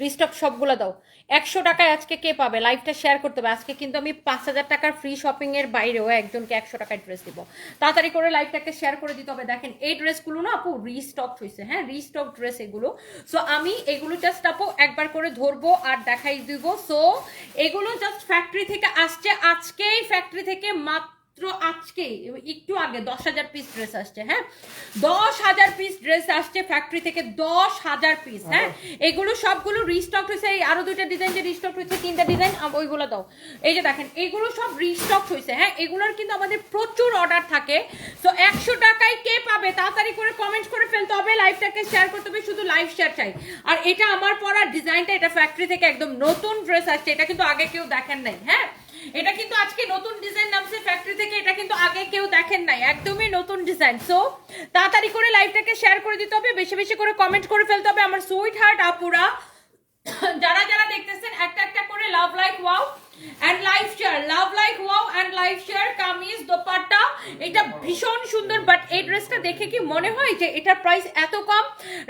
Restock সবগুলো দাও। একশো টাকায় আজকে কে পাবে? লাইভটা শেয়ার করতে হবে। আজকে কিন্তু আমি পাঁচ হাজার টাকার ফ্রি শপিং এর বাইরেও একজনকে একশো টাকায় ড্রেস দিব। তাড়াতাড়ি করে লাইভটাকে শেয়ার করে দিতে হবে। দেখেন, এই ড্রেসগুলো না আপু রিস্টক হয়েছে হ্যাঁ? রিস্টক ড্রেস এগুলো। সো আমি এগুলো জাস্ট আপু একবার করে ধরবো আর দেখাই দিব। সো এগুলো জাস্ট ফ্যাক্টরি থেকে আসছে। আজকেই ফ্যাক্টরি থেকে মাত্র আজকে একটু আগে দশ হাজার পিস ড্রেস আসছে হ্যাঁ? দশ হাজার পিস ড্রেস আসছে ফ্যাক্টরি থেকে দশ হাজার পিস হ্যাঁ? এগুলো সবগুলো রিস্টক হয়েছে আরও দুইটা ডিজাইন যে রিস্টক হয়েছে তিনটা ডিজাইন ওইগুলো দাও। এই যে দেখেন এগুলো সব রিস্টক হয়েছে হ্যাঁ? এগুলোর কিন্তু আমাদের প্রচুর অর্ডার থাকে। তো একশো টাকায় কে পাবে তাড়াতাড়ি করে কমেন্ট করে ফেলতে হবে লাইভটাকে শেয়ার করতে হবে শুধু লাইভ শেয়ার চাই। আর এটা আমার পরা ডিজাইনটা এটা ফ্যাক্টরি থেকে একদম নতুন ড্রেস আসছে এটা কিন্তু আগে কেউ দেখেন নাই হ্যাঁ? এটা কিন্তু আজকে নতুন ডিজাইন নামছে কেউ দেখেন নাই, একদমই নতুন ডিজাইন সো তাড়াতাড়ি করে লাইভটাকে শেয়ার করে দিতে হবে, বেশি বেশি করে কমেন্ট করে ফেলতে হবে। আমার সুইট হার্ট আপুরা, যারা যারা দেখতেছেন, একটা একটা করে love like wow and live share love like wow and live share kameez dupatta এটা ভীষণ সুন্দর বাট এই ড্রেসটা দেখে কি মনে হয় যে এটার প্রাইস এত কম?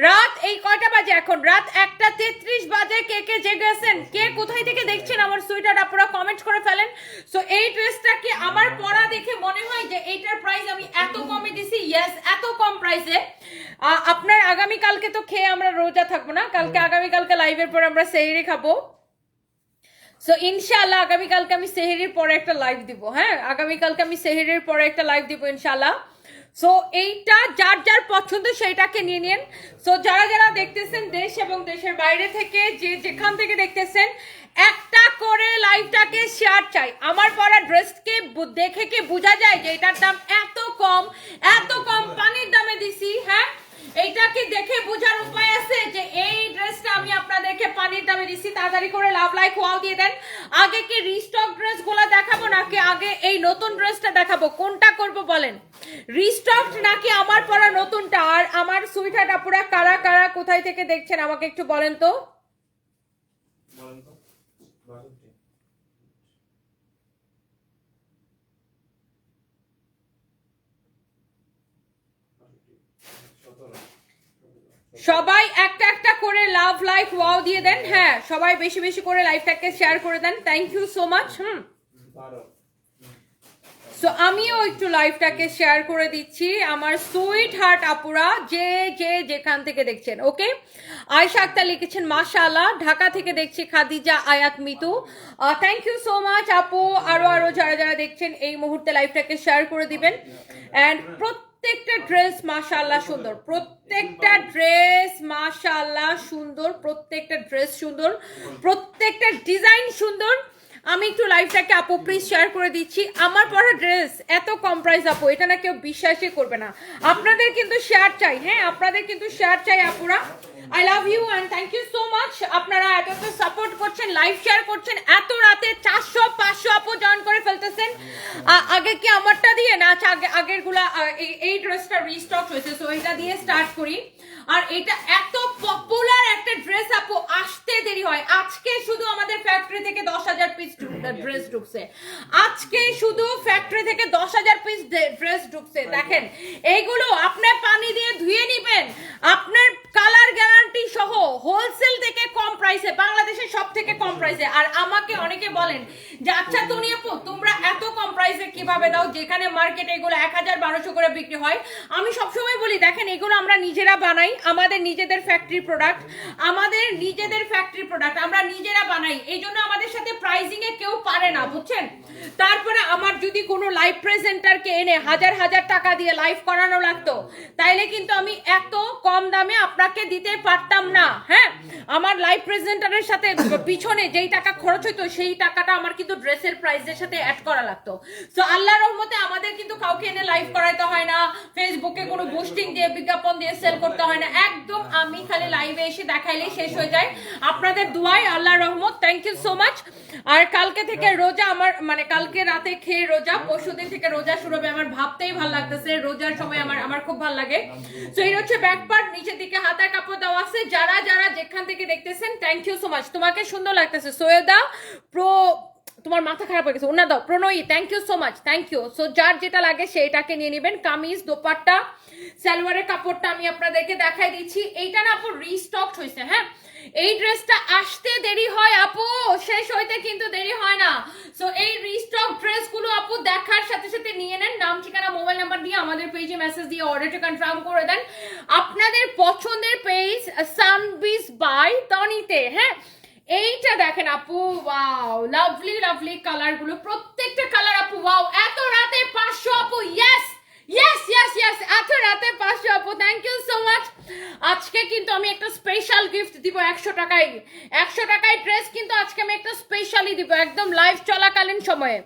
রাত এই কয়টা বাজে এখন? রাত একটা তেত্রিশ বাজে কে কে জেগেছেন? কে কোথায় থেকে দেখছেন আমার সুইটার আপনারা কমেন্ট করে ফেলেন। সো এই ড্রেসটা কি আমার পরা দেখে মনে হয় যে এইটার প্রাইস আমি এত কমে দিছি? ইয়েস এত কম প্রাইসে আপনার আগামী কালকে তো খেয়ে আমরা রোজা থাকব না? কালকে আগামী কালকে লাইভের পর আমরা সেহরি খাব। সো ইনশাআল্লাহ আগামীকালকে আমি সেহেরির পরে একটা লাইভ দিব হ্যাঁ? আগামীকালকে আমি সেহেরির পরে একটা লাইভ দিব ইনশাআল্লাহ সো এইটা যার যার পছন্দ সেইটাকে নিয়ে নিন। সো যারা যারা দেখতেছেন দেশ এবং দেশের বাইরে থেকে, যে যেখান থেকে দেখতেছেন, একটা করে লাইভটাকে শেয়ার চাই। আমার পরা ড্রেসকে দেখে কি বোঝা যায় যে এটার দাম এত কম এত কম পানির দামে দিছি হ্যাঁ? এইটাকে দেখে বোঝার উপায় আছে যে এই ড্রেসটা আমি আপনাদেরকে পানির দামে দিচ্ছি, তাড়াতাড়ি করে লাভ লাইক ওয়াও দিয়ে দেন। আগে কি রিস্টক ড্রেসগুলো দেখাবো নাকি আগে এই নতুন ড্রেসটা দেখাবো? কোনটা করব বলেন? রিস্টক নাকি আমার পরা নতুনটা? আর আমার সুইটার আপুরা কারা কারা কোথায় থেকে দেখছেন আমাকে একটু বলেন তো? বলেন তো। সবাই একটা একটা করে লাভ লাইক ওয়াও দিয়ে দেন। হ্যাঁ সবাই বেশি বেশি করে লাইভটাকে শেয়ার করে দেন। Thank you so much hmm. So আমিও একটু লাইভটাকে শেয়ার করে দিচ্ছি। আমার সুইট হার্ট আপুরা, যে যে যেখান থেকে দেখছেন ওকে আয়শা আক্তার লিখেছেন, মাশাআল্লাহ। ঢাকা থেকে দেখছি Khadija, Ayat, Mitu. Thank you so much আপু। আরও আরও যারা যারা দেখছেন, এই মুহূর্তে লাইভটাকে শেয়ার করে দিবেন। অ্যান্ড প্রত্যেকটা ড্রেস মাশাল্লাহ সুন্দর, প্রত্যেকটা ড্রেস মাশাল্লাহ সুন্দর, প্রত্যেকটা ড্রেস সুন্দর, প্রত্যেকটা ডিজাইন সুন্দর। আমি একটু লাইফটাকে আপু প্লিজ শেয়ার করে দিচ্ছি। আমার পরা ড্রেস এত কম প্রাইস আপু, এটা না কেউ বিশ্বাসই করবে না। আপনাদের কিন্তু শেয়ার চাই হ্যাঁ? আপনাদের কিন্তু শেয়ার চাই আপুরা। I love you and thank you so much আপনারা এত এত সাপোর্ট করছেন লাইভ শেয়ার করছেন, এত রাতে চারশো, পাঁচশো আপু জয়েন করে ফেলতেছেন। আগে কি আমারটা দিয়ে? না আচ্ছা আগে আগেরগুলা এই- ড্রেসটা রিস্টক হয়েছে সো এটা দিয়ে স্টার্ট করি। আর এটা এত পপুলার একটা ড্রেস আপু, আসতে দেরি হয়। আজকে শুধু আমাদের ফ্যাক্টরি থেকে দশ হাজার পিস ড্রেস ঢুকছে। আজকে শুধু ফ্যাক্টরি থেকে দশ হাজার পিস ড্রেস ঢুকছে, দেখেন। এইগুলো আপনার পানি দিয়ে ধুয়ে নিবেন, আপনার কালার গ্যারান্টি সহ হোলসেল থেকে কম প্রাইসে বাংলাদেশের সব থেকে কম প্রাইসে আর আমাকে অনেকে বলেন যে আচ্ছা তুমি আপু তোমরা এত কম প্রাইসে কীভাবে দাও যেখানে মার্কেটে এগুলো এক হাজার বারোশো করে বিক্রি হয়? আমি সবসময় বলি, দেখেন, এগুলো আমরা নিজেরা বানাই। আমাদের নিজেদের ফ্যাক্টরি প্রোডাক্ট আমাদের নিজেদের ফ্যাক্টরি প্রোডাক্ট আমরা নিজেরা বানাই। এই জন্য আমাদের সাথে প্রাইজিং এ কেউ পারে না, বুঝছেন? তারপরে আমার যদি কোনো লাইভ প্রেজেন্টারকে এনে হাজার হাজার টাকা দিয়ে লাইভ করানো লাগতো, তাইলে কিন্তু আমি এত কম দামে আপনাকে দিতে পারতাম না হ্যাঁ? আমার লাইভ প্রেজেন্টারের সাথে পিছনে যেই টাকা খরচ হইতো, সেই টাকাটা আমার কিন্তু ড্রেসের প্রাইসের সাথে অ্যাড করা লাগতো। তো আল্লাহ রহমতে আমাদের কিন্তু কাউকে এনে লাইভ করাইতে হয় না ফেসবুকে কোনো বুস্টিং দিয়ে, বিজ্ঞাপন দিয়ে সেল করতে হয় না। একদম আমি খালি লাইভে এসে দেখাইলেই শেষ হয়ে যায়। আপনাদের দুয়াই আল্লাহ রহমত থ্যাংক ইউ সো মাচ আর কালকে থেকে রোজা আমার মানে কালকে রাতে খেয়ে রোজা পরশুদিন থেকে রোজা শুরু হবে। আমার ভাবতেই ভালো লাগতেছে, রোজার সময় আমার আমার খুব ভালো লাগে। তো এই হচ্ছে ব্যাক পার্ট নিচের দিকে হাতার কাপড় দেওয়া। আছে, যারা যারা যেখান থেকে দেখতেছেন থ্যাংক ইউ সো মাচ তোমাকে সুন্দর লাগতেছে। সৈয়দা প্রো, তোমার মাথা খারাপ হয়ে গেছে। ওনা দাও, প্রণয়ী thank you so much thank you so যার যেটা লাগে সেইটাকে নিয়ে নেবেন। কামিজ, দোপাট্টা, সালোয়ারের কাপড়টা আমি আপনাদেরকে দেখাই দিচ্ছি। এইটা না, আপু রিস্টক হয়েছে হ্যাঁ? এই ড্রেসটা আসতে দেরি হয় আপু, শেষ হইতে কিন্তু দেরি হয় না। সো এই রিস্টক ড্রেসগুলো আপু দেখার সাথে সাথে নিয়ে নেন। নাম, ঠিকানা মোবাইল নাম্বার দিয়ে আমাদের পেজে মেসেজ দিয়ে অর্ডারটা কনফার্ম করে দেন। আপনাদের পছন্দের পেজ সানবিস বাই তনিতে হ্যাঁ? এইটা দেখেন আপু ওয়াও লাভলি লাভলি কালারগুলো। প্রত্যেকটা কালার আপু ওয়াও এত রাতে পাঁচশো আপু ইয়েস ইয়েস ইয়েস ইয়েস এত রাতে পাঁচশো আপু থ্যাংক ইউ সো মাচ আজকে কিন্তু আমি একটা স্পেশাল গিফট দিব একশো টাকায়। একশো টাকায় ড্রেস কিন্তু আজকে আমি একটা স্পেশালি দিব, একদম লাইভ চলাকালীন সময়ে।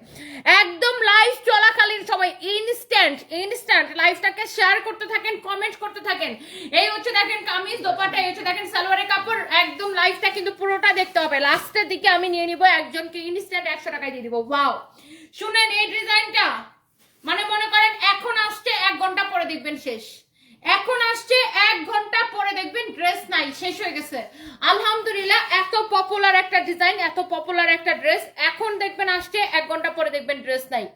একদম লাইভ চলাকালীন সময় ইনস্ট্যান্ট ইনস্ট্যান্ট লাইভটাকে শেয়ার করতে থাকেন কমেন্ট করতে থাকেন। এই হচ্ছে দেখেন কামিজ দোপাটা এই হচ্ছে দেখেন সালোয়ারের কাপড়। একদম লাইভটা কিন্তু পুরোটা দেখতে হবে। লাস্টের দিকে আমি নিয়ে নিব একজনকে ইনস্ট্যান্ট একশো টাকায় দিয়ে দিব। ওয়াও শুনেন এই ডিজাইনটা মানে মনে করেন এখন আসছে, এক ঘণ্টা পরে দেখবেন শেষ। এখন আসছে, এক ঘণ্টা পরে দেখবেন ড্রেস নাই, শেষ হয়ে গেছে। আলহামদুলিল্লাহ, এত পপুলার একটা ডিজাইন এত পপুলার একটা ড্রেস এখন দেখবেন আসছে, এক ঘণ্টা পরে দেখবেন ড্রেস নাই।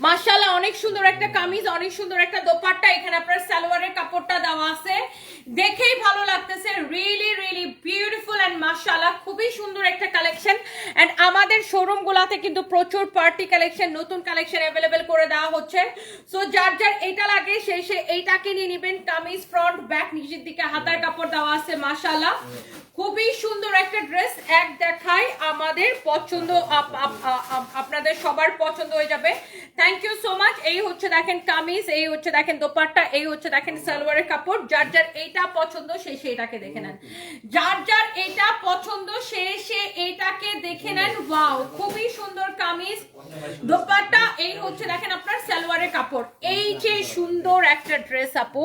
মাশাআল্লাহ, অনেক সুন্দর একটা কামিজ, অনেক সুন্দর একটা দোপাট্টা। এখানে আপনার সালোয়ারের কাপড়টা দেওয়া আছে। দেখেই ভালো লাগতেছে। রিয়েলি রিয়েলি বিউটিফুল এন্ড মাশাআল্লাহ, খুবই সুন্দর একটা কালেকশন এন্ড আমাদের শোরুম গুলাতে কিন্তু প্রচুর পার্টি কালেকশন নতুন কালেকশন অ্যাভেলেবেল করে দেওয়া হচ্ছে। সো যার যার এইটা লাগে, সে সে এইটাকে নিয়ে নেবেন। কামিজ ফ্রন্ট ব্যাক নিচের দিকে হাতার কাপড় দেওয়া আছে, মাশাআল্লাহ। খুবই সুন্দর একটা ড্রেস এক দেখায় আমাদের পছন্দ, আপ- আপ- আপনাদের সবার পছন্দ হয়ে যাবে। ইউ সো মাচ এই হচ্ছে দেখেন কামিজ, এই হচ্ছে দেখেন দোপাট্টা, এই হচ্ছে দেখেন সালোয়ারের কাপড়। যার যার এইটা পছন্দ, সে এটাকে দেখে নেন। যার যার এটা পছন্দ, সে সে এইটাকে দেখে নেন। ওয়াও খুবই সুন্দর কামিজ। দোপাট্টা, এই হচ্ছে দেখেন আপনার সালোয়ারের কাপড়। সুন্দর একটা ড্রেস আপু।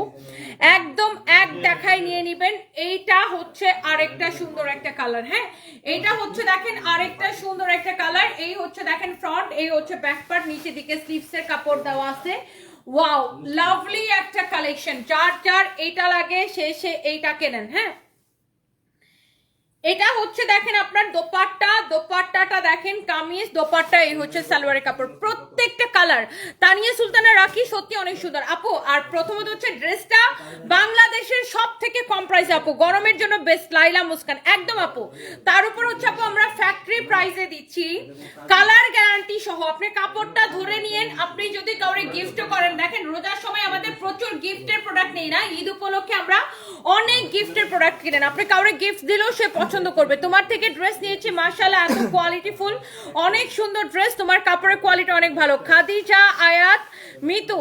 একদম এক দেখায় নিয়ে নিবেন। এইটা হচ্ছে আরেকটা সুন্দর একটা কালার হ্যাঁ? এইটা হচ্ছে দেখেন আরেকটা সুন্দর একটা কালার এই হচ্ছে দেখেন ফ্রন্ট এই হচ্ছে ব্যাক পার্ট নিচে দিকে স্লিভস এর কাপড় দেওয়া আছে। ওয়াও লাভলি একটা কালেকশন যার যার এটা লাগে, সে সে এইটা কেনেন হ্যাঁ? এটা হচ্ছে দেখেন আপনার দোপাট্টা, দোপাট্টাটা দেখেন কামিজ, দোপাট্টা, এই হচ্ছে সালোয়ারের কাপড়। প্রত্যেকটা কালার। তানিয়া সুলতানা রাখি সত্যি অনেক সুন্দর। আপু, আর প্রথমত হচ্ছে ড্রেসটা বাংলাদেশের সব থেকে কম প্রাইসে আপু। গরমের জন্য বেস্ট লাইলা মুস্কান। একদম, আপু। তার উপর হচ্ছে, আপু, আমরা ফ্যাক্টরি প্রাইসে দিচ্ছি। কালার গ্যারান্টি সহ। আপনি কাপড়টা ধরে নিয়েন। আপনি যদি কাউরে গিফট করেন, দেখেন রোজার সময় আমাদের প্রচুর গিফটের প্রোডাক্ট নেই না? ঈদ উপলক্ষে আমরা অনেক গিফটের প্রোডাক্ট কিনেন। আপনি কাউরে গিফট দিলেও সে পছন্দ করবে। তোমার থেকে ড্রেস নিয়েছি মার্শাল্লাহ এত কোয়ালিটি ফুল। অনেক সুন্দর ড্রেস তোমার কাপড়ের কোয়ালিটি অনেক ভালো। Khadija, Ayat, Mitu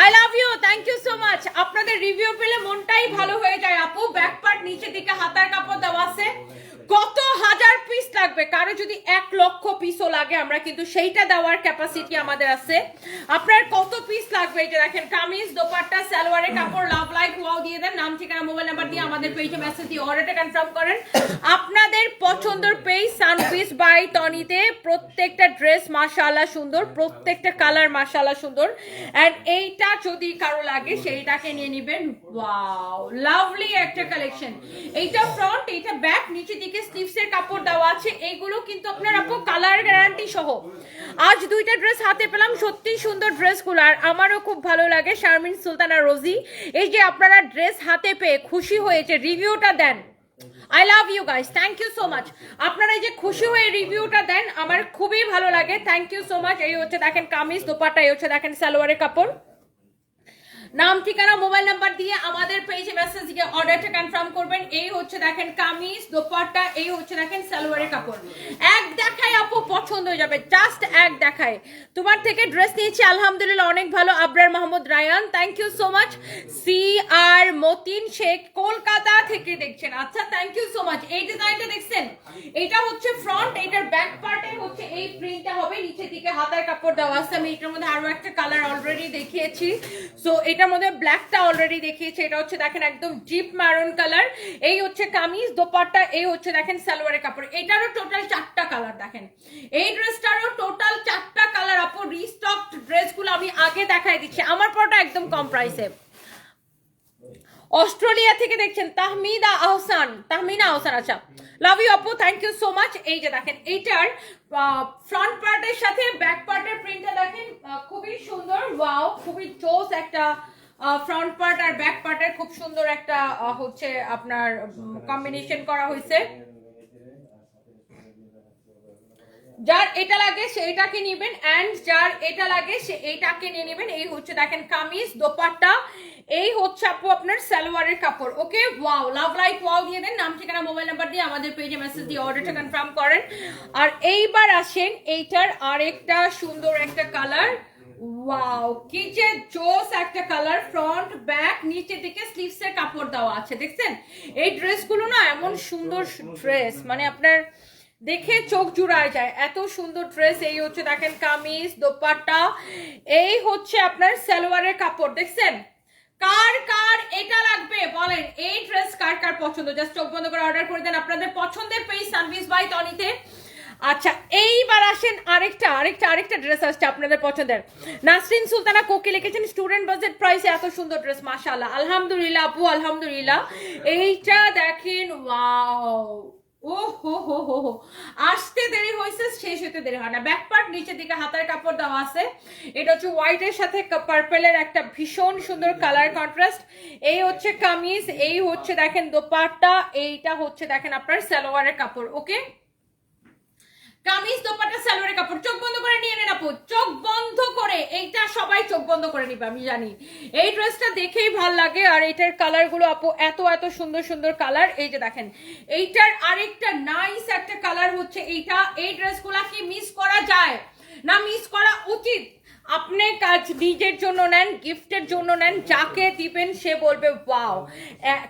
I love you thank you so much আপনাদের রিভিউ পেলে মনটাই ভালো হয়ে যায়। আপু ব্যাক পার্ট নিচে দিকে হাতার কাপড় দেওয়া আছে। কত হাজার পিস লাগবে? কারও যদি এক লক্ষ পিসও লাগে, আমরা কিন্তু সেইটা দেওয়ার ক্যাপাসিটি আমাদের আছে। আপনার কত পিস লাগবে? এটা দেখেন, কামিজ, দোপাট্টা, সালোয়ারের কাপড় লাভ লাইক ওয়াও দিয়ে দেন। নাম, ঠিকানা মোবাইল নাম্বার দিয়ে আমাদের পেজে মেসেজ দিয়ে অর্ডারটা কনফার্ম করেন। আপনাদের পছন্দের পেজ সানপিস বাই টনিতে প্রত্যেকটা ড্রেস মাশাআল্লাহ সুন্দর, প্রত্যেকটা কালার মাশাআল্লাহ সুন্দর। এন্ড এইটা যদি কারও লাগে, সেইটাকে নিয়ে নেবেন। ওয়াও লাভলি একটা কালেকশন এইটা ফ্রন্ট এইটা ব্যাক নিচে দিকে স্লিভস এর কাপড় দেওয়া আছে, এইগুলো কিন্তু আপনার আপু কালার গ্যারান্টি সহ। আজ দুইটা ড্রেস হাতে পেলাম সত্যি সুন্দর ড্রেসগুলো আর আমারও খুব ভালো লাগে শারমিন, সুলতানা, রোজি। এই যে আপনারা ড্রেস হাতে পেয়ে খুশি হয়েছে রিভিউটা দেন। I love you guys thank you so much আপনারা এই যে খুশি হয়ে রিভিউটা দেন, আমার খুবই ভালো লাগে থ্যাংক ইউ সো মাচ এই হচ্ছে দেখেন কামিজ, দোপাট্টা, এই হচ্ছে দেখেন সালোয়ারের কাপড়। নাম, ঠিকানা, মোবাইল নাম্বার দিয়ে আমাদের পেজে মেসেজ দিয়ে অর্ডারটা কনফার্ম করবেন। এই হচ্ছে দেখেন কামিজ, দোপাট্টা, এই হচ্ছে দেখেন সালোয়ারের কাপড়। এক দেখায় আপু পছন্দ হয়ে যাবে জাস্ট এক দেখায়। তোমার থেকে ড্রেস নিয়েছি, আলহামদুলিল্লাহ, অনেক ভালো। Abrar Mahmud Rayan thank you so much C R Matin Sheikh Kolkata থেকে দেখছেন। আচ্ছা থ্যাংক ইউ সো মাচ এই ডিজাইনটা দেখছেন? এটা হচ্ছে ফ্রন্ট এটার ব্যাক পার্টে হচ্ছে এই প্রিন্টটা হবে। নিচে দিকে হাতার কাপড় দেওয়া আছে। আমি এটার মধ্যে আরও একটা কালার অলরেডি দেখিয়েছি। সো এটার মধ্যে ব্ল্যাকটা অলরেডি দেখিয়েছি। এটা হচ্ছে দেখেন একদম ডিপ ম্যারুন কালার এই হচ্ছে কামিজ, দোপাট্টা, এই হচ্ছে দেখেন সালোয়ারের কাপড়। এটারও টোটাল চারটা কালার দেখেন। এই ড্রেসটারও টোটাল চারটা কালার আপু রিস্টক ড্রেসগুলো আমি আগে দেখাই দিচ্ছি। আমার পরটা একদম কম প্রাইসে অস্ট্রেলিয়া থেকে দেখছেন তাহমিদা আহসান। তাহমিনা আহসান আচ্ছা। লাভ ইউ আপু থ্যাংক ইউ সো মাচ এই যে দেখেন, এইটার ফ্রন্ট পার্টের সাথে ব্যাক পার্টের প্রিন্টটা দেখেন খুবই সুন্দর। ওয়াও খুবই জোস একটা ফ্রন্ট পার্ট আর ব্যাক পার্টের খুব সুন্দর একটা হচ্ছে আপনার কম্বিনেশন করা হয়েছে। যার এটা লাগে সেইটাকে নেবেন অ্যান্ড যার এটা লাগে সে এইটাকে নিয়ে নেবেন। এই হচ্ছে দেখেন কামিজ, দোপাট্টা। এই হচ্ছে আপু আপনার সালোয়ারের কাপড়। Okay? Wow love like wow দিয়ে দেন। নাম, ঠিকানা মোবাইল নাম্বার দিয়ে আমাদের পেজে মেসেজ দিয়ে অর্ডারটা কনফার্ম করেন। আর এইবার আসেন, এইটার আরেকটা সুন্দর একটা কালার ওয়াও কি যে জোস একটা কালার ফ্রন্ট ব্যাক নিচের দিকে স্লিভস এর কাপড় দেওয়া আছে দেখছেন? এই ড্রেসগুলো না এমন সুন্দর ড্রেস মানে আপনার দেখে চোখ জুড়ায় যায়। এত সুন্দর ড্রেস এই হচ্ছে দেখেন কামিজ দোপাট্টা এই হচ্ছে আপনার সালোয়ারের কাপড় দেখছেন? কার কার এটা লাগবে? বলেন এই ড্রেস কার কার পছন্দ? জাস্ট চোখ বন্ধ করে অর্ডার করে দেন। আপনাদের পছন্দের পেজ সার্ভিস বাই তনিতে আচ্ছা এইবার আসেন আরেকটা আরেকটা আরেকটা ড্রেস আসছে আপনাদের পছন্দের। নাসরিন সুলতানা কোকি লিখেছেন স্টুডেন্ট বাজেট প্রাইসে এত সুন্দর ড্রেস মাশাআল্লাহ। আলহামদুলিল্লাহ, আপু, আলহামদুলিল্লাহ। এইটা দেখেন, ওয়াও। ও হো হো হো হো। আসতে দেরি হয়েছে, শেষ হতে দেরি হয় না। ব্যাক পার্ট নিচের দিকে হাতার কাপড় দেওয়া আছে। এটা হচ্ছে হোয়াইটের সাথে পার্পেলের একটা ভীষণ সুন্দর কালার কন্ট্রাস্ট এই হচ্ছে কামিজ, এই হচ্ছে দেখেন দোপাট্টা, এইটা হচ্ছে দেখেন আপনার সালোয়ারের কাপড় ওকে কামিজ দোপাটা সালোয়ারের কাপড়, চোখ বন্ধ করে নিয়ে নেন আপু। চোখ বন্ধ করে, এইটা সবাই চোখ বন্ধ করে নিবে, আমি জানি। এই ড্রেসটা দেখেই ভালো লাগে, আর এইটার কালারগুলো আপু এত এত সুন্দর সুন্দর কালার। এই যে দেখেন, এইটার আরেকটা নাইস একটা কালার হচ্ছে এইটা। এই ড্রেসগুলা কি মিস করা যায়? না মিস করা উচিত? আপনি কাজ নিজের জন্য নেন, গিফটের জন্য নেন, যাকে দিবেন সে বলবে, ওয়াও।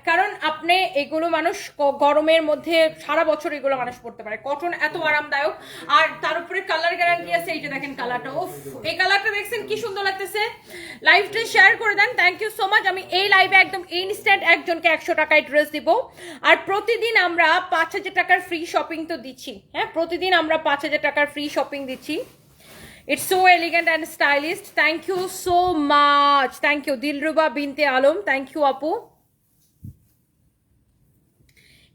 কারণ আপনি এগুলো মানুষ গরমের মধ্যে সারা বছর এগুলো মানুষ পড়তে পারে। কটন এত আরামদায়ক। আর তার উপরে কালার গ্যারান্টি আছে, এই যে দেখেন কালারটা উফ, এই কালারটা দেখছেন কি সুন্দর লাগতেছে? লাইভটা শেয়ার করে দেন থ্যাংক ইউ সো মাচ আমি এই লাইভে একদম ইনস্ট্যান্ট একজনকে একশো টাকায় ড্রেস দিব। আর প্রতিদিন আমরা পাঁচ হাজার টাকার ফ্রি শপিং তো দিচ্ছি। হ্যাঁ প্রতিদিন আমরা পাঁচ হাজার টাকার ফ্রি শপিং দিচ্ছি। It's so elegant and stylish. Thank you so much. Thank you. Dilruba Binte Alom. Thank you, আপু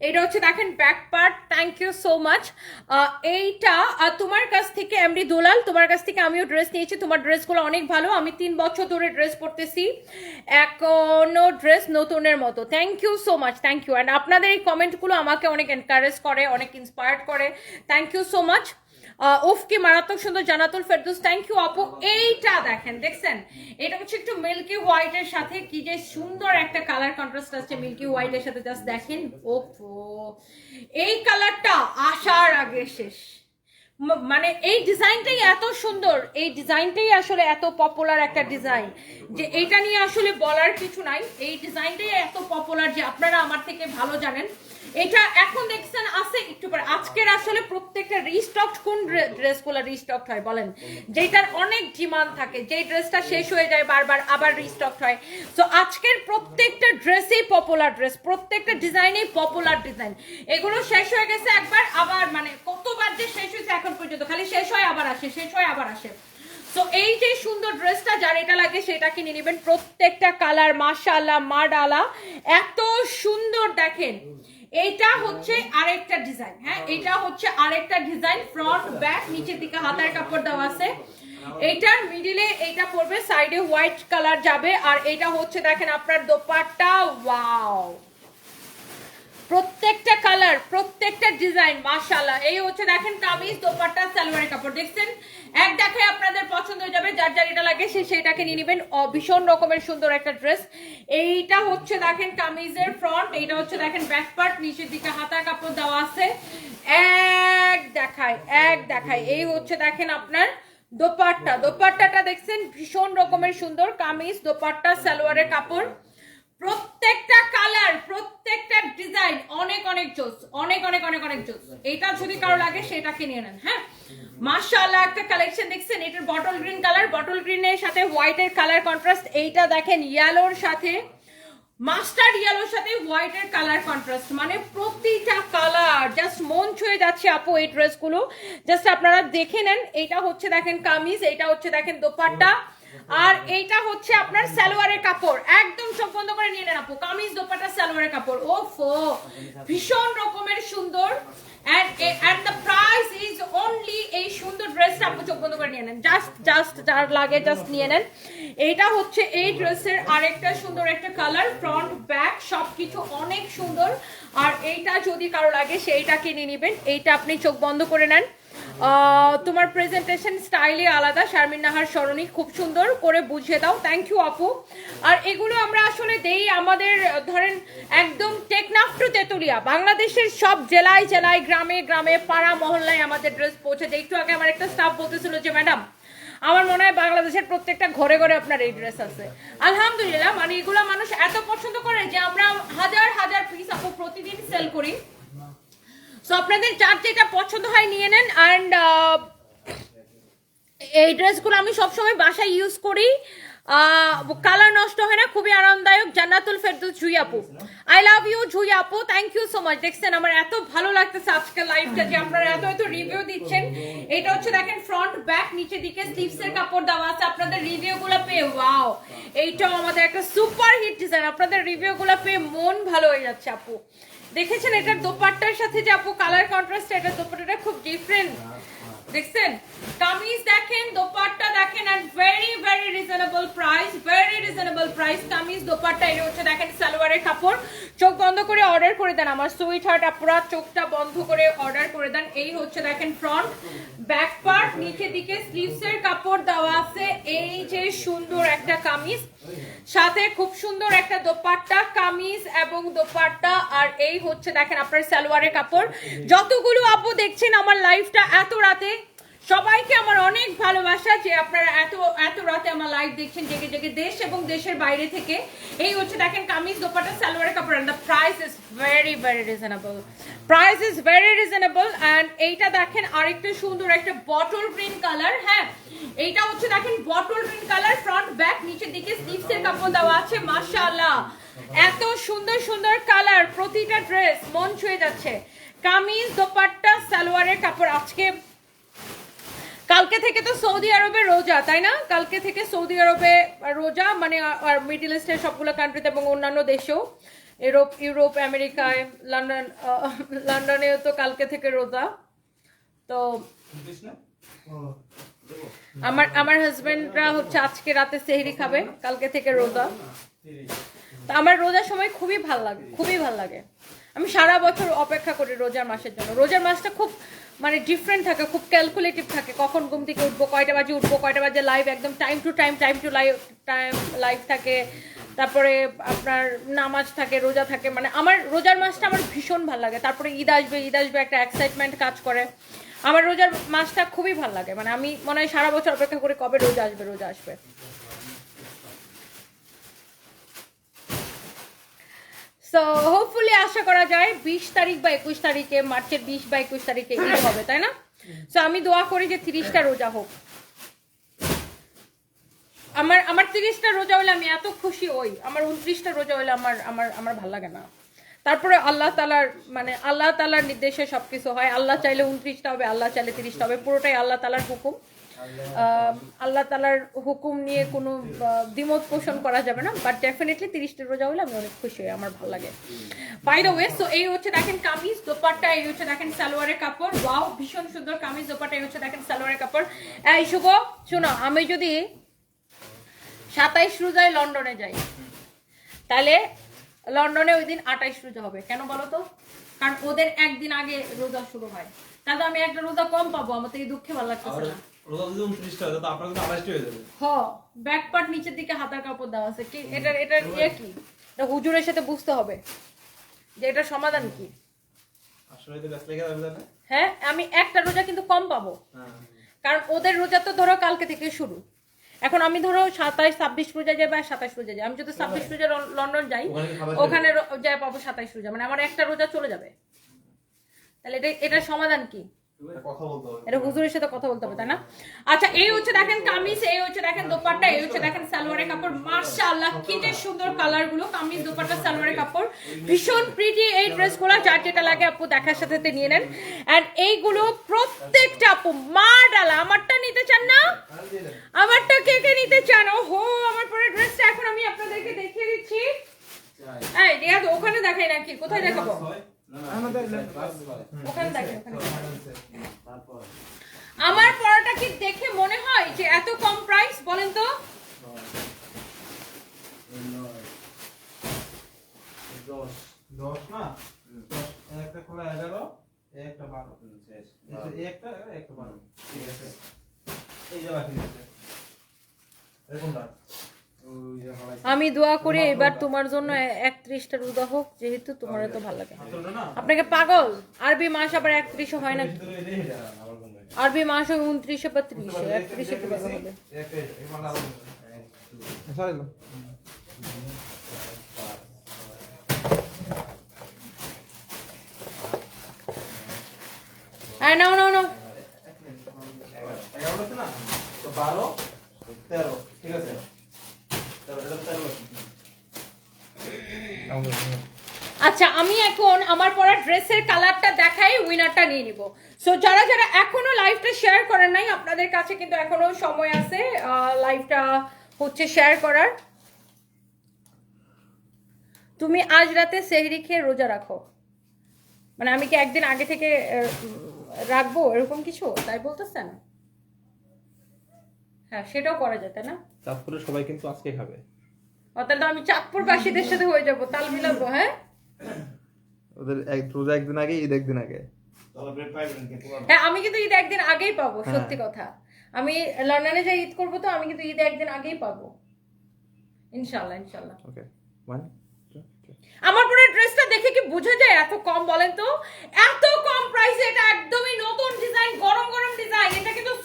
এটা হচ্ছে দেখেন back part thank you so much এইটা তোমার কাছ থেকে এমডি দোলাল তোমার কাছ থেকে আমিও ড্রেস নিয়েছি। তোমার ড্রেসগুলো অনেক ভালো। আমি তিন বছর ধরে ড্রেস পরতেছি। এখনও ড্রেস নতুনের মতো। Thank you so much thank you and আপনাদের এই কমেন্টগুলো আমাকে অনেক এনকারেজ করে অনেক ইন্সপায়ার্ড করে। থ্যাংক ইউ সো মাচ উফ, কি মারাত্মক সুন্দর জানাতুল ফেরদৌস থ্যাংক ইউ আপু। এইটা দেখেন, দেখছেন? এটা হচ্ছে একটু মিল্কি হোয়াইটের সাথে কি যে সুন্দর একটা কালার কন্ট্রাস্ট আছে মিল্কি হোয়াইটের সাথে জাস্ট দেখেন ওপো এই কালারটা আসার আগে শেষ। মানে এই ডিজাইনটাই এত সুন্দর, এই ডিজাইনটাই আসলে এত পপুলার একটা ডিজাইন যে এটা নিয়ে আসলে বলার কিছু নাই। এই ডিজাইনটাই এত পপুলার যে আপনারা আমার থেকে ভালো জানেন। এটা এখন দেখছেন আছে একটু পরে। আজকের আসলে প্রত্যেকটা রিস্টক কোন ড্রেসগুলো রিস্টক হয় বলেন? যেটার অনেক ডিমান্ড থাকে, যেই ড্রেসটা শেষ হয়ে যায় বারবার আবার রিস্টক হয়। তো আজকের প্রত্যেকটা ড্রেসেই পপুলার ড্রেস প্রত্যেকটা ডিজাইনেই পপুলার ডিজাইন এগুলো শেষ হয়ে গেছে একবার, আবার মানে কতবার যে শেষ হয়েছে এখন পর্যন্ত, খালি শেষ হয়, আবার আসে, শেষ হয়, আবার আসে। তো এই যে সুন্দর ড্রেসটা যার এটা লাগে সেটা কিনে নেবেন। প্রত্যেকটা কালার মাশাআল্লাহ, মাডালা, এত সুন্দর দেখেন। এইটা হচ্ছে আরেকটা ডিজাইন হ্যাঁ? এটা হচ্ছে আরেকটা ডিজাইন ফ্রন্ট ব্যাক নিচের দিকে হাতার কাপড় দেওয়া আছে। এইটার মিডিলে এইটা পড়বে সাইডে হোয়াইট কালার যাবে, আর এটা হচ্ছে দেখেন আপনার দোপাট্টা ওয়াও প্রত্যেকটা কালার প্রত্যেকটা ডিজাইন মাশাআল্লাহ। এই হচ্ছে দেখেন কামিজ, দোপাট্টা সালোয়ারের কাপড়, দেখছেন? এক দেখায় আপনাদের পছন্দ হয়ে যাবে, যার যার এটা লাগে সে সেটাকে নিয়ে নেবেন। ভীষণ রকমের সুন্দর একটা ড্রেস এইটা হচ্ছে দেখেন কামিজের ফ্রন্ট এইটা হচ্ছে দেখেন ব্যাক পার্ট নিচের দিকে হাতা কাপড় দেওয়া আছে। এক দেখায় এক দেখায়। এই হচ্ছে দেখেন আপনার দোপাট্টা। দোপাট্টাটা দেখছেন ভীষণ রকমের সুন্দর, কামিজ, দোপাট্টা, সালোয়ারের কাপড়। প্রত্যেকটা কালার প্রত্যেকটা ডিজাইন অনেক অনেক জোস অনেক অনেক অনেক অনেক জোস এটা যদি কারও লাগে, সেটাকে নিয়ে নেন হ্যাঁ? মাশাআল্লাহ, একটা কালেকশন দেখছেন? এটার বটল গ্রিন কালার বটল গ্রিনের সাথে হোয়াইটের কালার কন্ট্রাস্ট এইটা দেখেন ইয়েলোর সাথে মাস্টার্ড ইয়েলোর সাথে হোয়াইটের কালার কন্ট্রাস্ট মানে প্রতিটা কালার জাস্ট মন ছুঁয়ে যাচ্ছে আপু এই ড্রেসগুলো জাস্ট আপনারা দেখে নেন, এটা হচ্ছে দেখেন কামিজ, এটা হচ্ছে দেখেন দোপাট্টা। আর এইটা হচ্ছে আপনার সালোয়ারের কাপড়। একদম চোখ বন্ধ করে নিয়ে নেন আপু। কামিজ দোপাটা সালোয়ারের কাপড়। ও ফো ভীষণ রকমের সুন্দর। Is only এই সুন্দর ড্রেসটা চোখ বন্ধ করে নিয়ে নেন। জাস্ট জাস্ট লাগে জাস্ট নিয়ে নেন। হচ্ছে এই ড্রেসের আরেকটা সুন্দর একটা কালার ব্যাক অনেক সুন্দর। আর এইটা যদি কারও লাগে, সেইটা কিনে নেবেন। এইটা আপনি চোখ বন্ধ করে নেন। তোমার প্রেজেন্টেশন স্টাইলে আলাদা, শারমিন নাহার সরণি খুব সুন্দর করে বুঝিয়ে দাও। থ্যাংক ইউ আপু। আর এগুলো আমরা আসলে দেই আমাদের, ধরেন, একদম টেকনাফ টু তেতুলিয়া, বাংলাদেশের সব জেলায় জেলায়, গ্রামে গ্রামে, পাড়া মহল্লায় আমাদের ড্রেস পৌঁছে দেয়। একটু আগে আমার একটা স্টাফ বলতেছিল যে ম্যাডাম আমার মনে হয় বাংলাদেশের প্রত্যেকটা ঘরে ঘরে আপনার এই ড্রেস আছে। আলহামদুলিল্লাহ মানে এগুলো মানুষ এত পছন্দ করে যে আমরা হাজার হাজার পিস আপু প্রতিদিন সেল করি। সো আপনাদের যার যেটা পছন্দ হয় নিয়ে নেন অ্যান্ড এই ড্রেসগুলো আমি সবসময় বাসায় ইউজ করি। কালার নষ্ট হয় না, খুবই আরামদায়ক। জান্নাতুল ফেরদৌস জুই আপু। আই লাভ ইউ জুই আপু। থ্যাংক ইউ সো মাচ দেখছেন, আমার এত ভালো লাগতেছে আজকের লাইভটা যে আপনারা এত এত রিভিউ দিচ্ছেন। এটা হচ্ছে, দেখেন ফ্রন্ট ব্যাক নিচে দিকে স্লিভস এর কাপড় দেওয়া আছে। আপনাদের রিভিউ গুলো পেয়ে ওয়াও এইটাও আমাদের একটা সুপার হিট ডিজাইন আপনাদের রিভিউ গুলো পেয়ে মন ভালো হয়ে যাচ্ছে, আপু। দেখেছেন এটার দোপাট্টার সাথে যে আপু কালার কন্ট্রাস্ট এটার দোপাট্টাটা খুব ডিফারেন্ট দেখছেন? কামিজ দেখেন, দোপাট্টা দেখেন and very very reasonable price very reasonable price kameez, dupatta এটা হচ্ছে দেখেন সালোয়ারের কাপড়। চোখ বন্ধ করে অর্ডার করে দেন আমার সুইট হার্ট আপনারা চোখটা বন্ধ করে অর্ডার করে দেন। এই হচ্ছে দেখেন ফ্রন্ট ব্যাক পার্ট নিচে দিকে স্লিভস এর কাপড় দেওয়া আছে। এই যে সুন্দর একটা কামিজ। সাথে খুব সুন্দর একটা দোপাট্টা কামিজ এবং দোপাট্টা। আর এই হচ্ছে দেখেন আপনার সালোয়ারের কাপড়। যতগুলো আপু দেখছেন আমার লাইফটা এত রাতে সবাইকে আমার অনেক ভালোবাসা যে আপনারা এত এত রাতে আমার লাইভ দেখছেন, জেগে জেগে দেশ এবং দেশের বাইরে থেকে। এই হচ্ছে দেখেন কামিজ দোপাট্টা সালোয়ারের কাপড়, and the price is very very reasonable price is very reasonable, and এইটা দেখেন আরেকটা সুন্দর একটা বটল গ্রিন কালার হ্যাঁ? এইটা হচ্ছে দেখেন bottle green colour front back নিচের দিকে স্লিভস এর কাপড় দেওয়া আছে, মাশাআল্লাহ। এত সুন্দর সুন্দর কালার প্রতিটা ড্রেস মন ছুঁয়ে যাচ্ছে। কামিজ দোপাট্টা, সালোয়ারের কাপড়, আজকে কালকে থেকে তো সৌদি আরবে রোজা, তাই না? কালকে থেকে সৌদি আরবে রোজা মানে আর মিডল ইস্টের সবগুলো কান্ট্রিতে এবং অন্যান্য দেশেও, ইউরোপ ইউরোপ, আমেরিকায়, লন্ডন লন্ডনেও তো কালকে থেকে রোজা। তো আমার আমার হাজবেন্ডরা হচ্ছে আজকে রাতে সেহরি খাবে, কালকে থেকে রোজা। তা আমার রোজার সময় খুবই ভালো লাগে, খুবই ভালো লাগে। আমি সারা বছর অপেক্ষা করি রোজার মাসের জন্য। রোজার মাসটা খুব মানে ডিফারেন্ট থাকে, খুব ক্যালকুলেটিভ থাকে। কখন ঘুম থেকে উঠবো, কয়টা বাজে উঠবো, কয়টা বাজে লাইভ একদম time to time time to live time live থাকে। তারপরে আপনার নামাজ থাকে, রোজা থাকে। মানে আমার রোজার মাসটা আমার ভীষণ ভালো লাগে। তারপরে ঈদ আসবে ঈদ আসবে, একটা এক্সাইটমেন্ট কাজ করে। আমার রোজার মাসটা খুবই ভালো লাগে। মানে আমি মনে হয় সারা বছর অপেক্ষা করি কবে রোজা আসবে রোজা আসবে। সো হোপফুলি আশা করা যায় বিশ তারিখ বা একুশ তারিখে, মার্চের বিশ বা একুশ তারিখে ঈদ হবে, তাই না? সো আমি দোয়া করি যে তিরিশটা রোজা হোক। আমার আমার তিরিশটা রোজা হলে আমি এত খুশি হই। আমার উনত্রিশটা রোজা হলে আমার আমার আমার ভালো লাগে না। তারপরে আল্লাহ তালার মানে আল্লাহ তালার নির্দেশে সবকিছু হয়। আল্লাহ চাইলে উনত্রিশটা হবে, আল্লাহ চাইলে তিরিশটা হবে। পুরোটাই আল্লাহ তালার হুকুম। আল্লাহ তালার হুকুম নিয়ে কোনো দ্বিমত পোষণ করা যাবে না বাট ডেফিনেটলি তিরিশটা রোজা হলে আমি অনেক খুশি হই, আমার ভালো লাগে। বাই দ্য ওয়ে সো এই হচ্ছে দেখেন কামিজ, দোপাট্টা, এই হচ্ছে দেখেন সালোয়ারের কাপড়। ওয়াও ভীষণ সুন্দর কামিজ, দোপাট্টা, এই হচ্ছে দেখেন সালোয়ারের কাপড়। এই শুভ, শোনো, আমি যদি সাতাইশ রোজায় লন্ডনে যাই, তাহলে লন্ডনে ওই দিন আঠাইশ রোজা হবে। কেন বলো তো? কারণ ওদের একদিন আগে রোজা শুরু হয়। তাহলে আমি একটা রোজা কম পাবো, আমার এই দুঃখে ভালো লাগতেছে না। রোজা যদি উনত্রিশটা হয় তো আপনার কিন্তু আঠাশটি হয়ে যাবে। হ ব্যাক পার্ট নিচের দিকে হাতার কাপড় দেওয়া আছে। কি এটার এটার ইয়ে কি? এটা হুজুরের সাথে বুঝতে হবে। যে সমাধান কি? আসলে তো ব্যস্ত লেগে যাবে তাহলে? হ্যাঁ আমি একটা রোজা কিন্তু কম পাবো। হ্যাঁ। কারণ ওদের রোজা তো ধরো কালকে থেকে শুরু। এখন আমি ধরো সাতাইশ ছাব্বিশ রোজা যাই বা সাতাইশ রোজা যাই। আমি যদি ছাব্বিশ রোজা লন্ডন যাই ওখানে যাই পাবো সাতাইশ রোজা। মানে আমার একটা রোজা চলে যাবে। তাহলে এটা এটার সমাধান কি? এটা হুজুরের সাথে কথা বলতে হবে তাই না? আচ্ছা এই হচ্ছে দেখেন কামিজ এই হচ্ছে দেখেন দোপাট্টা এই হচ্ছে দেখেন সালোয়ারের কাপড়। মাশাআল্লাহ কি যে সুন্দর কালারগুলো কামিজ দোপাট্টা সালোয়ারের কাপড়। ভীষণ প্রিটি এই ড্রেসগুলো যার যেটা লাগে আপু দেখার সাথে সাথে নিয়ে নেন। এন্ড এইগুলো প্রত্যেকটা আপু মা ডালা আমারটা নিতে চান না? আমারটা কে কে নিতে চান? ও হো আমার পরে ড্রেসটা এখন আমি আপনাদেরকে দেখিয়ে দিচ্ছি। এই রিয়াদ ওখানে দেখাই নাকি? কোথায় দেখাবো? ওখানে আমার পড়াটা কি দেখে মনে হয় যে এত কম প্রাইস বলেন তো? দশ। না? একটা খোলা এগারো এই একটা বারো। একটা এই একটা বারো। ঠিক আছে। এই যে বাকি আছে। এরকমটা আমি দোয়া করি এবার তোমার জন্য একত্রিশটা রোজা হোক, যেহেতু তোমার তো ভালো লাগে। আপনাকে পাগল? আরবি মাস আবার একত্রিশে হয় না। আরবি মাস হয় উনত্রিশে বা ত্রিশে। একত্রিশে হবে? হয়। ঠিক আছে। আচ্ছা আমি এখন আমার পরা ড্রেসের কালারটা দেখাই উইনারটা নিয়ে নিব। সো যারা যারা এখনও লাইভটা শেয়ার করেন নাই, আপনাদের কাছে কিন্তু এখনও সময় আছে লাইভটা হচ্ছে শেয়ার করার। তুমি আজ রাতে সেহরি খেয়ে রোজা রাখো। মানে আমি কি একদিন আগে থেকে রাখব এরকম কিছু? তাই বলতেছেন? হ্যাঁ সেটাও করা যায়, তাই না? চাঁদপুরে সবাই কিন্তু আজকে খাবে। অর্থাৎ আমি চাঁদপুর বাসীদের সাথে হয়ে যাব তাল মিলাবো হ্যাঁ? ওদের এক রোজা একদিন আগে ঈদ একদিন আগে। হ্যাঁ আমি কিন্তু ঈদ একদিন আগেই পাবো সত্যি কথা। আমি লন্ডনে যাই ঈদ করব তো আমি কিন্তু ঈদ একদিন আগেই পাবো। ইনশাল্লাহ ইনশাল্লাহ ওকে ওয়ান আমার পরে ড্রেসটা দেখে কি বোঝা যায় এত কম বলেন তো? এত কম প্রাইসে এটা একদমই নতুন ডিজাইন গরম গরম ডিজাইন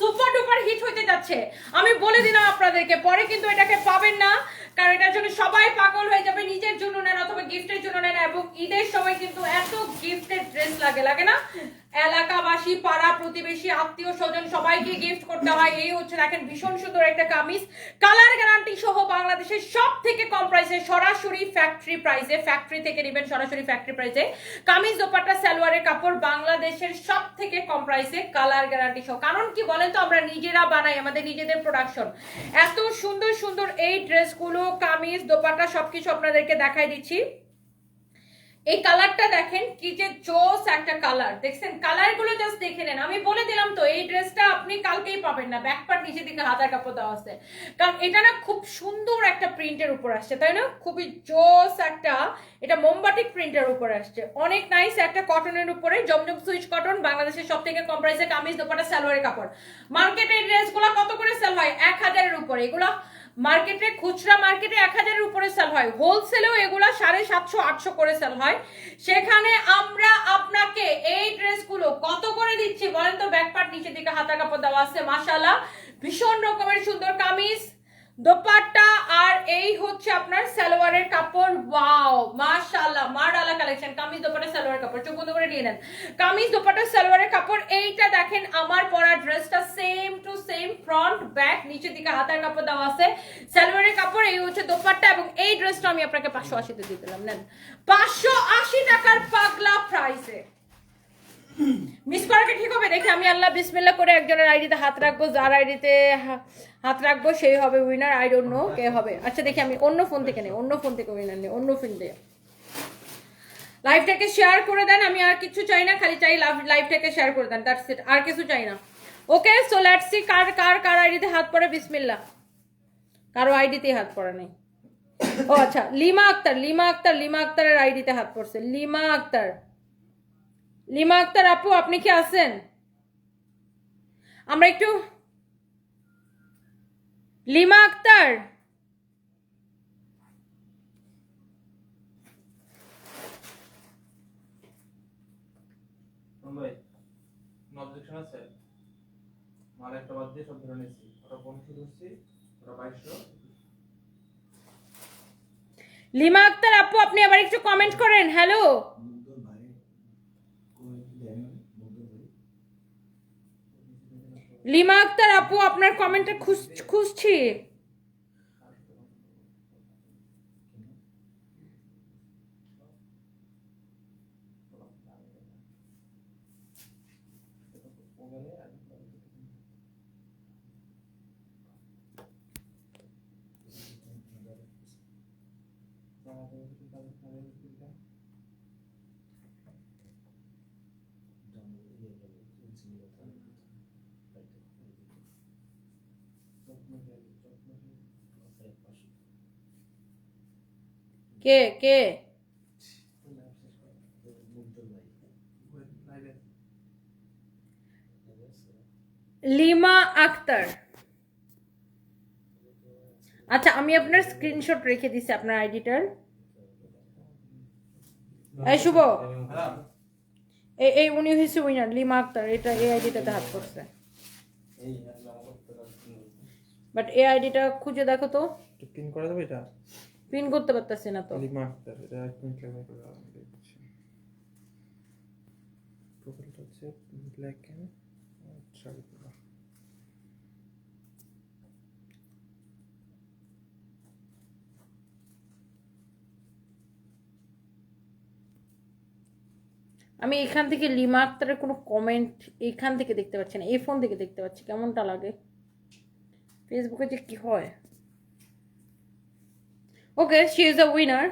সুপার ডুপার হিট হতে যাচ্ছে। আমি বলে দিলাম আপনাদেরকে, পরে কিন্তু এটাকে পাবেন না, কারণ এটার জন্য সবাই পাগল হয়ে যাবে, নিজের জন্য নেন অথবা গিফটের জন্য নেন, এবং ঈদের সময় কিন্তু এত গিফটের ড্রেস লাগে লাগে না? এলাকাবাসী, পাড়া প্রতিবেশী, আত্মীয় স্বজন সবাইকে গিফট করতে হয়। এই হচ্ছে দেখেন ভীষণ সুন্দর একটা কামিজ। কালার গ্যারান্টি সহ বাংলাদেশের সব থেকে কম প্রাইসে সরাসরি ফ্যাক্টরি প্রাইসে ফ্যাক্টরি থেকে নেবেন সরাসরি ফ্যাক্টরি প্রাইসে কামিজ দোপাট্টা, সালোয়ারের কাপড় বাংলাদেশের সব থেকে কম প্রাইসে কালার গ্যারান্টি সহ। কারণ কি বলেন তো, আমরা নিজেরা বানাই, আমাদের নিজেদের প্রোডাকশন এত সুন্দর সুন্দর এই ড্রেসগুলো কামিজ, দোপাট্টা সবকিছু আপনাদেরকে দেখাই দিচ্ছি। এই কালারটা দেখেন, কি যে জোস একটা কালার। দেখছেন? কালারগুলো জাস্ট দেখে নেন। আমি বলে দিলাম তো, এই ড্রেসটা আপনি কালকেই পাবেন না। ব্যাক পার্ট নিচে দিকে হাতার কাপড় দেওয়া আছে। কারণ এটা না খুব সুন্দর একটা প্রিন্টের উপর আসছে, তাই না? খুবই জোস একটা, এটা মোমবাটিক প্রিন্টের উপর আসছে। অনেক নাইস একটা কটনের উপরে। জমজম সুইচ কটন বাংলাদেশের সব থেকে কম প্রাইসে কামিজ দোপাটা সালোয়ারের কাপড়। মার্কেটে ড্রেসগুলো কত করে সেল হয়? এক হাজারের উপরে। এগুলো মার্কেটে, খুচরা মার্কেটে এক হাজারের উপরে সেল হয়। হোলসেলেও এগুলো সাড়ে সাতশো, আটশো করে সেল হয়। সেখানে আমরা আপনাকে এই ড্রেসগুলো কত করে দিচ্ছি বলেন তো? ব্যাকপার্ট নিচের দিকে হাতা কাপড় দেওয়া আছে মাসালা ভীষণ রকমের সুন্দর কামিজ দোপাট্টা আর এই হচ্ছে আপনার সালোয়ারের কাপড়। ওয়াও মাশাআল্লাহ মারডালা কালেকশন কামিজ, দোপাট্টা সালোয়ার কাপড়। চোখ বন্ধ করে নিয়ে নেন। কামিজ, দোপাট্টা, সালোয়ারের কাপড়, এইটা দেখেন, আমার পরা ড্রেসটা same to same front back নিচের দিকে হাতার কাপড় দেওয়া আছে। সালোয়ারের কাপড়, এই হচ্ছে দোপাট্টা এবং এই ড্রেসটা আমি আপনাকে পাঁচশো আশিতে দিয়ে দিলাম। নেন। পাঁচশো আশি টাকার পাগলা প্রাইসে মিস করাটা ঠিক হবে? দেখি আমি আল্লাহ বিসমিল্লাহ করে একজনের আইডিতে হাত রাখব, যার আইডিতে হাত রাখব, সেই হবে উইনার আই ডোন্ট নো কে হবে। আচ্ছা দেখি আমি অন্য ফোন থেকে নেই, অন্য ফোন থেকে উইনার নেই, অন্য ফোন দিয়ে। লাইভটাকে শেয়ার করে দেন, আমি আর কিছু চাই না, খালি চাই লাইভটাকে শেয়ার করে দেন দ্যাটস ইট আর কিছু চাই না। ওকে সো লেটস সি কার কার কার আইডিতে হাত পড়ে, বিসমিল্লাহ। কারও আইডিতে হাত পড়া নেই। ও আচ্ছা লিমা আক্তার লিমা আক্তার, লিমা আক্তারের আইডিতে হাত পড়ছে, লিমা আক্তার। লিমা আক্তার আপু আপনি কি আছেন? আমরা একটু লিমা আক্তার। ভাই অবজেকশন আছে? মাল একটা বাদ দিয়ে সব ধরে নিচ্ছি ওটা পনেরোশো ধরছি ওটা বাইশশো লিমা আক্তার আপু আপনি আবার একটু কমেন্ট করেন হ্যালো লিমা আক্তার আপু আপনার কমেন্টে খুঁজছি কে কে? লিমা আক্তার। আচ্ছা আমি আপনার স্ক্রিনশট রেখে দিছি আপনার আইডিটার। এই শুভ। এই উনি হয়েছে উইনার লিমা আক্তার। এটা এই আইডিটাতে হাত করছে বাট এই আইডিটা খুঁজে দেখো তো। পিন করে দেবো এটা? পিন করতে পারতেছি না তো। লিমা আক্তার এটা এক মিনিট লাগবে করে আমি দেখছি। প্রোফাইলটা হচ্ছে ব্ল্যাক কেন শাড়ি পরা আমি এখান থেকে লিমা আক্তারের কোনো কমেন্ট এখান থেকে দেখতে পাচ্ছি না এই ফোন থেকে দেখতে পাচ্ছি কেমনটা লাগে? ফেসবুকে যে কি হয়? Okay she is the winner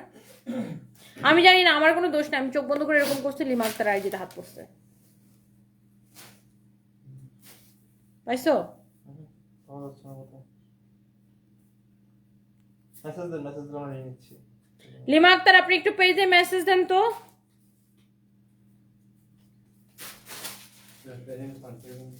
আমি জানি না, আমার কোনো দোষ নাই। আমি চোখ বন্ধ করে এরকম করছি, লিমা আক্তার আইজিতে হাত পড়ছে। পাইছো? লিমা আক্তার, আপনি একটু পেজে মেসেজ দেন তো। আমার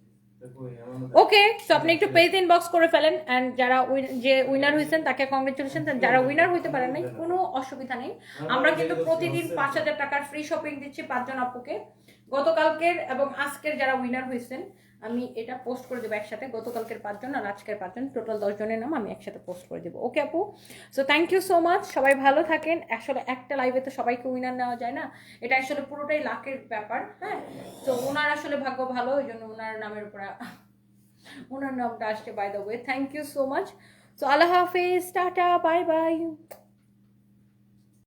ওকে তো আপনি একটু পেজ ইনবক্স করে ফেলেন অ্যান্ড যারা যে উইনার হয়েছেন, তাকে কংগ্রেচুলেশন যারা উইনার হইতে পারেন নাই, কোনো অসুবিধা নেই। আমরা কিন্তু প্রতিদিন পাঁচ হাজার টাকার ফ্রি শপিং দিচ্ছি পাঁচজন আপুকে। গতকালকের এবং আজকের যারা উইনার হয়েছেন আমি এটা পোস্ট করে দেবো একসাথে, গতকালকের পাঁচজন আর আজকের পাঁচজন টোটাল দশজনের নাম আমি একসাথে পোস্ট করে দেবো। ওকে আপু? So thank you so much সবাই ভালো থাকেন। আসলে একটা লাইভে তো সবাইকে উইনার নেওয়া যায় না। এটা আসলে পুরোটাই লাকের ব্যাপার হ্যাঁ? তো ওনার আসলে ভাগ্য ভালো, ওই জন্য ওনার নামের উপরে ওনার নামটা আসছে by the way thank you so much so আল্লাহ হাফিজ, টাটা বাই বাই